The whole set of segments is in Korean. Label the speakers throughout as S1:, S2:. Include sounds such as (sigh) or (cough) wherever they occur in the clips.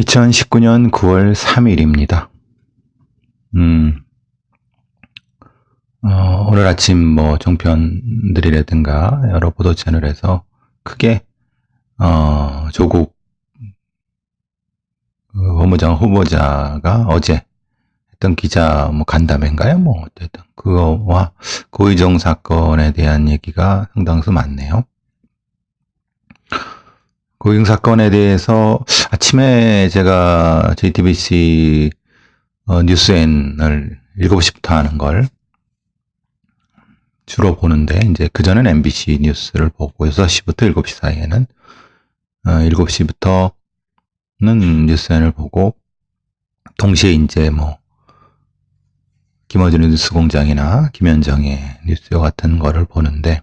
S1: 2019년 9월 3일입니다. 음, 어, 오늘 아침 뭐 종편들이라든가 여러 보도 채널에서 크게 어, 조국 그 법무장 후보자가 어제 했던 기자 뭐 간담회인가요? 뭐 어쨌든 그거와 고의정 사건에 대한 얘기가 상당수 많네요. 고잉 사건에 대해서 아침에 제가 JTBC 어, 뉴스엔을 7시부터 하는 걸 주로 보는데 이제 그전엔 MBC 뉴스를 보고 6시부터 7시 사이에는 어, 7시부터는 뉴스엔을 보고 동시에 이제 뭐 김어준의 뉴스공장이나 김현정의 뉴스 같은 거를 보는데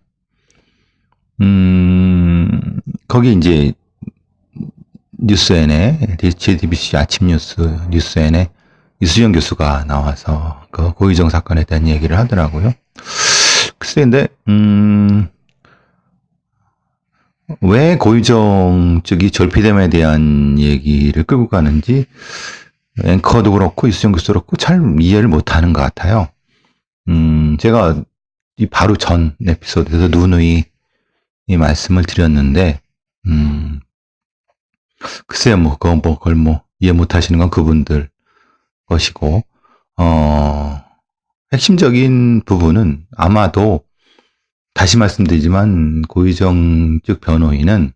S1: 음 거기 이제 뉴스엔에 JTBC 아침 뉴스 뉴스엔에 이수정 교수가 나와서 그 고의정 사건에 대한 얘기를 하더라고요. 글쎄 근데 음. 왜 고의정 쪽이 절피됨에 대한 얘기를 끌고 가는지 앵커도 그렇고 이수정 교수도 그렇고 잘 이해를 못하는 것 같아요. 음, 제가 이 바로 전 에피소드에서 누누이 이 말씀을 드렸는데, 음, 글쎄요, 뭐, 그건 뭐, 그걸 뭐, 이해 못 하시는 건 그분들 것이고, 어, 핵심적인 부분은 아마도, 다시 말씀드리지만, 고의정 즉 변호인은,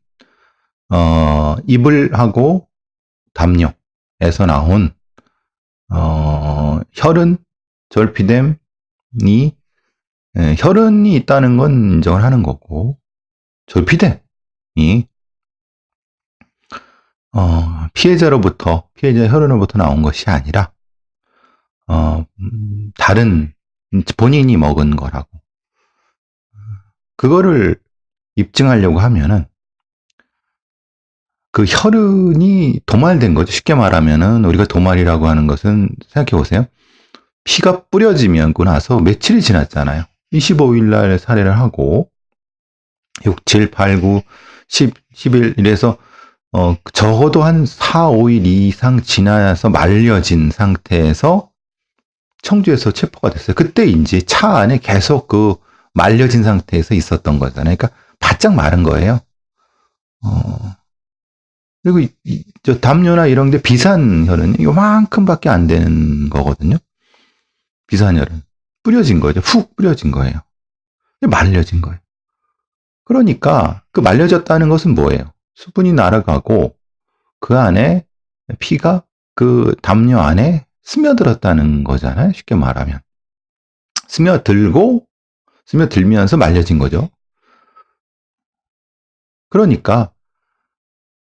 S1: 어, 입을 하고 담요에서 나온, 어, 혈흔, 절피됨이, 예, 혈흔이 있다는 건 인정을 하는 거고, 절피됨이 어, 피해자로부터, 피해자 혈흔으로부터 나온 것이 아니라, 어, 음, 다른, 본인이 먹은 거라고. 그거를 입증하려고 하면은, 그 혈흔이 도말된 거죠. 쉽게 말하면은, 우리가 도말이라고 하는 것은, 생각해 보세요. 피가 뿌려지면 그 나서 며칠이 지났잖아요. 25일 날 살해를 하고, 6, 7, 8, 9, 10, 11 이래서 어, 적어도 한 4, 5일 이상 지나서 말려진 상태에서 청주에서 체포가 됐어요. 그때 이제 차 안에 계속 그 말려진 상태에서 있었던 거잖아요. 그러니까 바짝 마른 거예요. 어, 그리고 이, 이, 저 담요나 이런 게 비산혈은 이만큼밖에 안 되는 거거든요. 비산혈은 뿌려진 거죠. 훅 뿌려진 거예요. 말려진 거예요. 그러니까 그 말려졌다는 것은 뭐예요? 수분이 날아가고 그 안에 피가 그 담요 안에 스며들었다는 거잖아요. 쉽게 말하면. 스며들고 스며들면서 말려진 거죠. 그러니까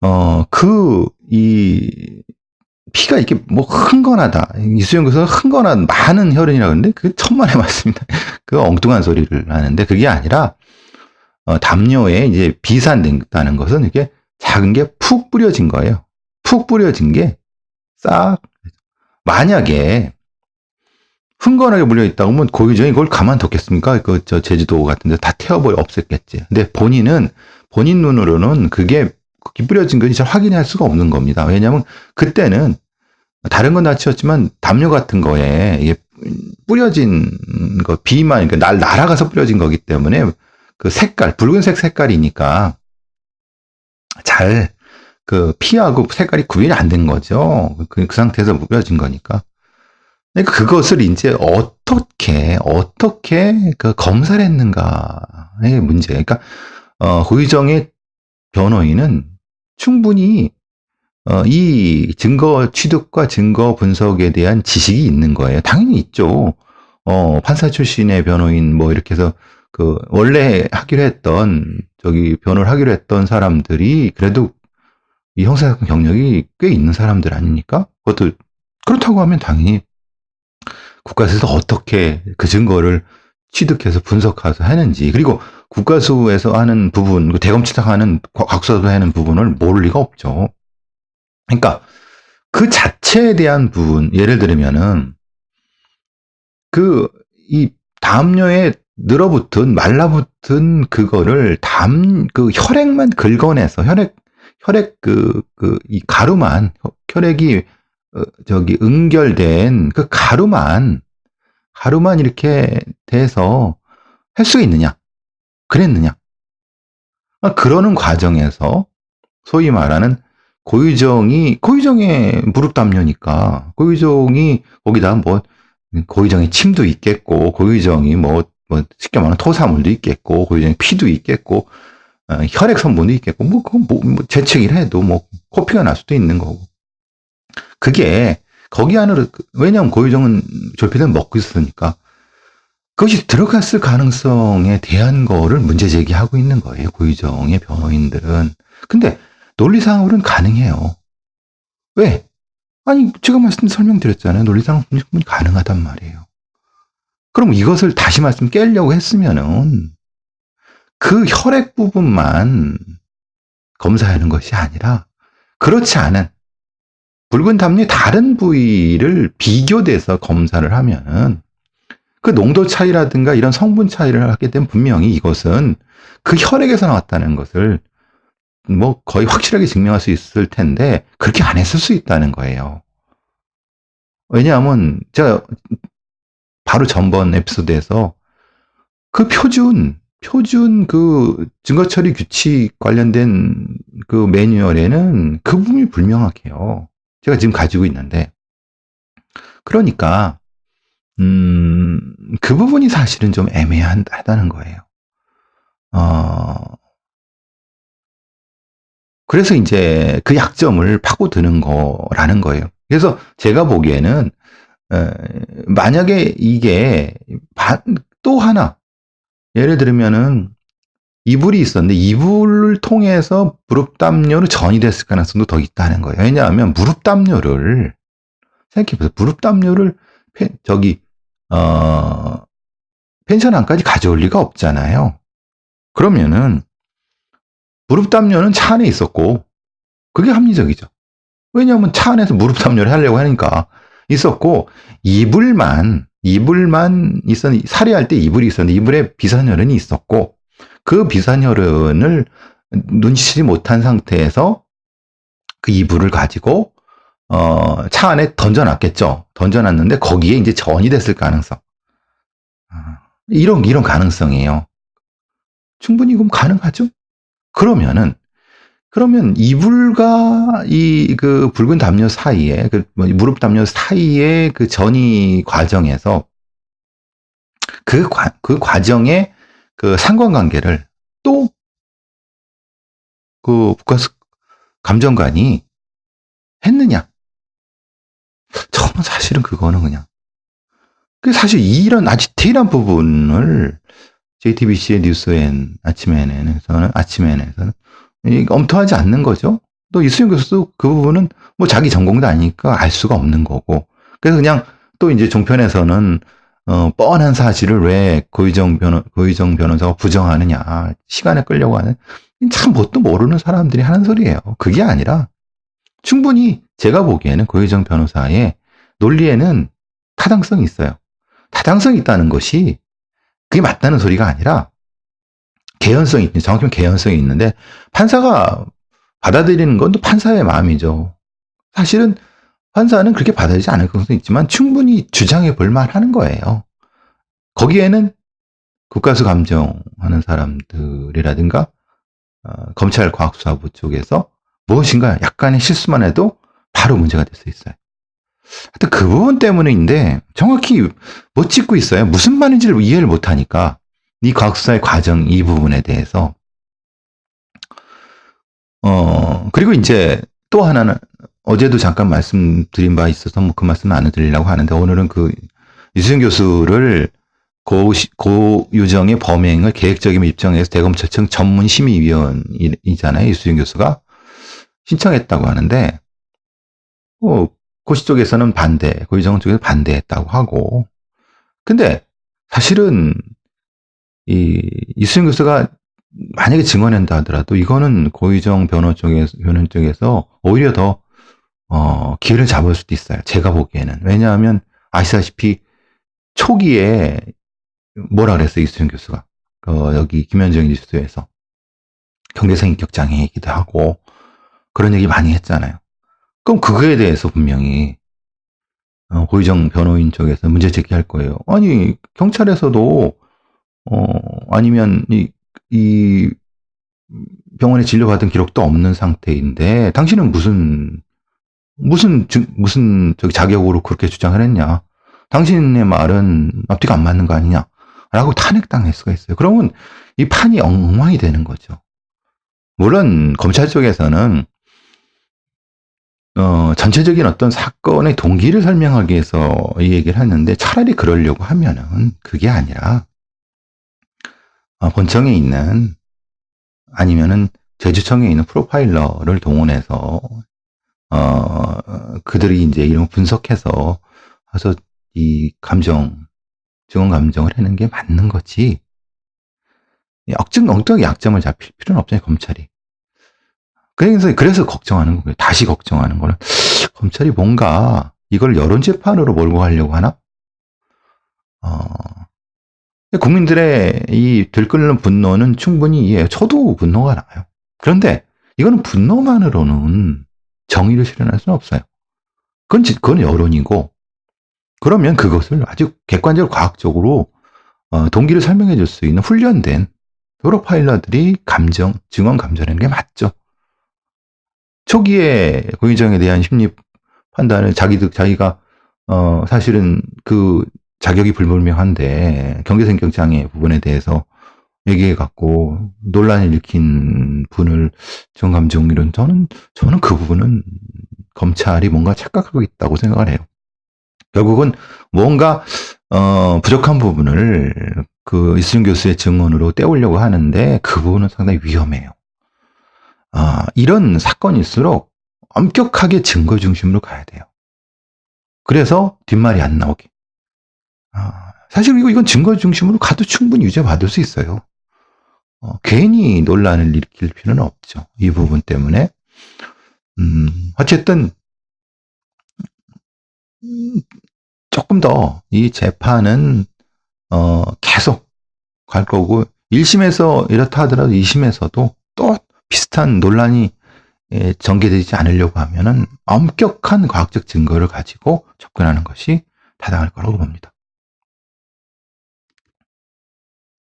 S1: 어 그 이 피가 이렇게 뭐 흥건하다. 이수영 교수가 흥건한 많은 혈흔이라고 하는데 그 천만의 (laughs) 말씀입니다. 그 엉뚱한 소리를 하는데 그게 아니라 어, 담요에 이제 비산된다는 것은 이게 작은 게 푹 뿌려진 거예요. 푹 뿌려진 게 싹. 만약에 흥건하게 물려 있다 고하면 고의정이 그걸 가만뒀겠습니까? 그 저 제주도 같은 데 다 태워버려 없앴겠지. 근데 본인은 본인 눈으로는 그게 뿌려진 건지 잘 확인할 수가 없는 겁니다. 왜냐하면 그때는 다른 건 다 치웠지만 담요 같은 거에 뿌려진 거 비만 그러니까 날 날아가서 뿌려진 거기 때문에 그 색깔, 붉은색 색깔이니까 잘 그 피하고 색깔이 구별이 안 된 거죠. 그, 그 상태에서 무뎌진 거니까. 그러니까 그것을 이제 어떻게, 어떻게 그 검사를 했는가의 문제. 그러니까, 어, 고의정의 변호인은 충분히 어, 이 증거 취득과 증거 분석에 대한 지식이 있는 거예요. 당연히 있죠. 어, 판사 출신의 변호인 뭐 이렇게 해서 그 원래 하기로 했던 저기 변호를 하기로 했던 사람들이 그래도 이 형사사건 경력이 꽤 있는 사람들 아닙니까? 그것도 그렇다고 하면 당연히 국가에서 어떻게 그 증거를 취득해서 분석해서 하는지 그리고 국가수에서 하는 부분, 그 대검찰하는 각수에서 하는 부분을 모를 리가 없죠. 그러니까 그 자체에 대한 부분, 예를 들면은 그 이 담요에 늘어붙은 말라붙은 그거를 담 그 혈액만 긁어내서 혈액 혈액 그 그 이 가루만 혈액이 어, 저기 응결된 그 가루만 가루만 이렇게 돼서 할 수가 있느냐? 그랬느냐? 아, 그러는 과정에서 소위 말하는 고유정이 고유정의 무릎 담요니까 고유정이 거기다 뭐 고유정의 침도 있겠고 고유정이 뭐, 뭐 쉽게 말하면 토사물도 있겠고 고유정의 피도 있겠고 어, 혈액 성분도 있겠고 뭐 그건 뭐, 뭐 재채기를 해도 뭐 코피가 날 수도 있는 거고. 그게 거기 안으로 왜냐하면 고유정은 졸피를 먹고 있으니까 그것이 들어갔을 가능성에 대한 거를 문제 제기하고 있는 거예요 고유정의 변호인들은. 근데 논리상으로는 가능해요. 왜? 아니 제가 말씀 설명드렸잖아요. 논리상 충분히 가능하단 말이에요 그럼 이것을 다시 말씀 깨려고 했으면은 그 혈액 부분만 검사하는 것이 아니라 그렇지 않은 붉은 담요의 다른 부위를 비교돼서 검사를 하면 그 농도 차이라든가 이런 성분 차이를 하게 되면 분명히 이것은 그 혈액에서 나왔다는 것을 뭐 거의 확실하게 증명할 수 있을 텐데 그렇게 안 했을 수 있다는 거예요. 왜냐하면 제가 바로 전번 에피소드에서 그 표준 표준 그 증거 처리 규칙 관련된 그 매뉴얼에는 그 부분이 불명확해요. 제가 지금 가지고 있는데. 그러니까, 음, 그 부분이 사실은 좀 애매하다는 거예요. 어, 그래서 이제 그 약점을 파고드는 거라는 거예요. 그래서 제가 보기에는, 에, 만약에 이게 또 하나 예를 들면은 이불이 있었는데 이불을 통해서 무릎 담요로 전이 됐을 가능성도 더 있다는 거예요. 왜냐하면 무릎 담요를 생각해보세요. 무릎 담요를 펜, 저기 어 펜션 안까지 가져올 리가 없잖아요. 그러면은 무릎 담요는 차 안에 있었고 그게 합리적이죠. 왜냐하면 차 안에서 무릎 담요를 하려고 하니까 있었고 이불만 이불만 있었 살해할 때 이불이 있었는데 이불에 비산혈흔이 있었고 그 비산혈흔을 눈치채지 못한 상태에서 그 이불을 가지고 어, 차 안에 던져놨겠죠. 던져놨는데 거기에 이제 전이 됐을 가능성. 아, 이런 이런 가능성이에요. 충분히 그럼 가능하죠? 그러면은 그러면 이불과 이 그 붉은 담요 사이에 그뭐 무릎 담요 사이에 그 전이 과정에서 그, 과, 그 과정의 그 상관관계를 또그 국가수 감정관이 했느냐? 저는 사실은 그거는 그냥 그 사실 이런 아주 디테일한 부분을 JTBC의 뉴스엔 아침에는 아침에는 엄토하지 않는 거죠. 또 이수영 교수도 그 부분은 뭐 자기 전공도 아니니까 알 수가 없는 거고. 그래서 그냥 또 이제 종편에서는 어, 뻔한 사실을 왜 고유정 변호, 고유정 변호사가 부정하느냐. 시간에 끌려고 하는. 참 뭣도 모르는 사람들이 하는 소리예요. 그게 아니라 충분히 제가 보기에는 고유정 변호사의 논리에는 타당성이 있어요. 타당성이 있다는 것이 그게 맞다는 소리가 아니라 개연성이 있는, 정확히는 개연성이 있는데 판사가 받아들이는 건 또 판사의 마음이죠. 사실은 판사는 그렇게 받아들이지 않을 가능성이 있지만 충분히 주장해 볼 만하는 거예요. 거기에는 국가수 감정하는 사람들이라든가 어, 검찰 과학수사부 쪽에서 무엇인가 약간의 실수만 해도 바로 문제가 될 수 있어요. 하여튼 그 부분 때문인데 정확히 못 짚고 있어요. 무슨 말인지를 이해를 못하니까 이 과학수사의 과정 이 부분에 대해서 어 그리고 이제 또 하나는 어제도 잠깐 말씀드린 바 있어서 뭐 그 말씀 안 드리려고 하는데 오늘은 그 이수영 교수를 고, 고 유정의 범행을 계획적인 입장에서 대검찰청 전문 심의위원이잖아요. 이수영 교수가 신청했다고 하는데 어, 고시 쪽에서는 반대, 고유정 쪽에서 반대했다고 하고 근데 사실은 이 이수영 교수가 만약에 증언한다 하더라도 이거는 고유정 변호 쪽에서 변호 쪽에서 오히려 더 어, 기회를 잡을 수도 있어요. 제가 보기에는. 왜냐하면 아시다시피 초기에 뭐라 그랬어요, 이수정 교수가. 어, 여기 김현정 뉴스에서 경제성 인격 장애이기도 하고 그런 얘기 많이 했잖아요. 그럼 그거에 대해서 분명히 어, 고희정 변호인 쪽에서 문제 제기할 거예요. 아니 경찰에서도 어 아니면 이, 이 병원에 진료받은 기록도 없는 상태인데 당신은 무슨 무슨 증- 무슨 저기 자격으로 그렇게 주장을 했냐? 당신의 말은 앞뒤가 안 맞는 거 아니냐? 라고 탄핵당할 수가 있어요. 그러면 이 판이 엉망이 되는 거죠. 물론 검찰 쪽에서는 어, 전체적인 어떤 사건의 동기를 설명하기 위해서 이 얘기를 하는데 차라리 그러려고 하면은 그게 아니라 어, 본청에 있는 아니면은 제주청에 있는 프로파일러를 동원해서 어, 그들이 이제 이런 걸 분석해서 해서 이 감정, 증언 감정을 하는 게 맞는 거지. 이 억증, 엉뚱하게 약점을 잡힐 필요는 없잖아요, 검찰이. 그래서, 그래서 걱정하는 거예요. 다시 걱정하는 거는. 검찰이 뭔가 이걸 여론 재판으로 몰고 가려고 하나? 어, 국민들의 이 들끓는 분노는 충분히 이해해요. 저도 분노가 나요. 그런데 이거는 분노만으로는 정의를 실현할 수는 없어요. 그건, 지- 그건 여론이고, 그러면 그것을 아주 객관적으로 과학적으로 어, 동기를 설명해 줄 수 있는 훈련된 프로파일러들이 감정, 증언 감정하는 게 맞죠. 초기에 고의정에 대한 심리 판단을 자기들, 자기가, 어, 사실은 그 자격이 불분명한데 경계성격 장애 부분에 대해서 얘기해 갖고 논란을 일으킨 분을 정감정 이런 저는 저는 그 부분은 검찰이 뭔가 착각하고 있다고 생각을 해요. 결국은 뭔가 어, 부족한 부분을 그 이수준 교수의 증언으로 떼우려고 하는데 그 부분은 상당히 위험해요. 아, 이런 사건일수록 엄격하게 증거 중심으로 가야 돼요. 그래서 뒷말이 안 나오게. 아, 사실 이거 이건 증거 중심으로 가도 충분히 유죄 받을 수 있어요. 어, 괜히 논란을 일으킬 필요는 없죠. 이 부분 때문에. 음, 어쨌든 음, 조금 더 이 재판은 어, 계속 갈 거고 1심에서 이렇다 하더라도 2심에서도 또 비슷한 논란이 예, 전개되지 않으려고 하면은 엄격한 과학적 증거를 가지고 접근하는 것이 타당할 거라고 봅니다.